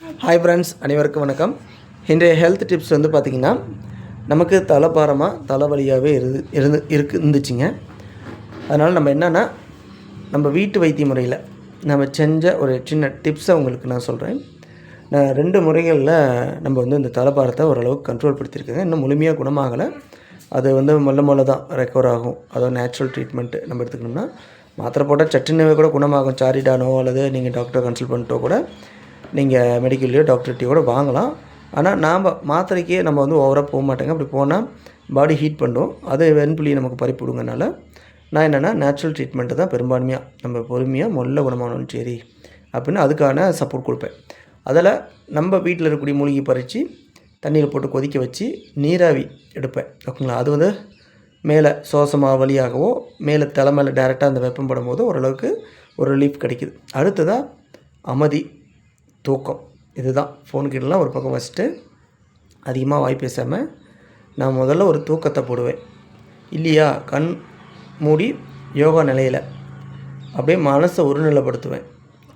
Hi friends அனைவருக்கும் வணக்கம். இன்றைய ஹெல்த் டிப்ஸ் வந்து பார்த்திங்கன்னா நமக்கு தலைப்பாரமாக தலைவலியாகவே இருந்து இருந்து இருக்கு இருந்துச்சுங்க. அதனால் நம்ம என்னென்னா நம்ம வீட்டு வைத்திய முறையில் நம்ம செஞ்ச ஒரு சின்ன டிப்ஸை உங்களுக்கு நான் சொல்கிறேன் நான் ரெண்டு முறைகளில் நம்ம வந்து இந்த தலைப்பாரத்தை ஓரளவுக்கு கண்ட்ரோல் படுத்தியிருக்கேங்க இன்னும் முழுமையாக குணமாகலை. அது வந்து மொல்ல மொல்ல தான் ரெக்கவர் ஆகும். அதாவது நேச்சுரல் ட்ரீட்மெண்ட்டு நம்ம எடுத்துக்கணும்னா மாத்திரை போட்டால் சட்டினவே கூட குணமாகும். சாரிடானோ அல்லது நீங்கள் டாக்டரை கன்சல்ட் பண்ணிட்டோ கூட நீங்கள் மெடிக்கல்லையோ டாக்டர்கிட்டயோ கூட வாங்கலாம். ஆனால் நாம் மாத்திரைக்கே நம்ம வந்து ஓவராக போக மாட்டேங்க. அப்படி போனால் பாடி ஹீட் பண்ணும். அது வெண்புலி நமக்கு பறிப்பு விடுங்கனால நான் என்னென்னா நேச்சுரல் ட்ரீட்மெண்ட்டு தான் பெரும்பான்மையாக நம்ம பொறுமையாக மொல்ல குணமானாலும் சரி அப்படின்னு அதுக்கான சப்போர்ட் கொடுப்பேன். அதில் நம்ம வீட்டில் இருக்கக்கூடிய மூலிகை பறித்து தண்ணியில் போட்டு கொதிக்க வச்சு நீராவி எடுப்பேன். ஓகேங்களா? அது வந்து மேலே சுவாசமாக வழியாகவோ மேலே தலை மேலே டேரெக்டாக அந்த வெப்பம் படும்போது ஓரளவுக்கு ஒரு ரிலீஃப் கிடைக்குது. அடுத்ததாக அமைதி. தூக்கம். இதுதான். ஃபோன் கிட்டலாம் ஒரு பக்கம் வச்சுட்டு அதிகமாக வாய் பேசாமல் நான் முதல்ல ஒரு தூக்கத்தை போடுவேன். இல்லையா? கண் மூடி யோகா நிலையில். அப்படியே மனசை ஒருநிலைப்படுத்துவேன்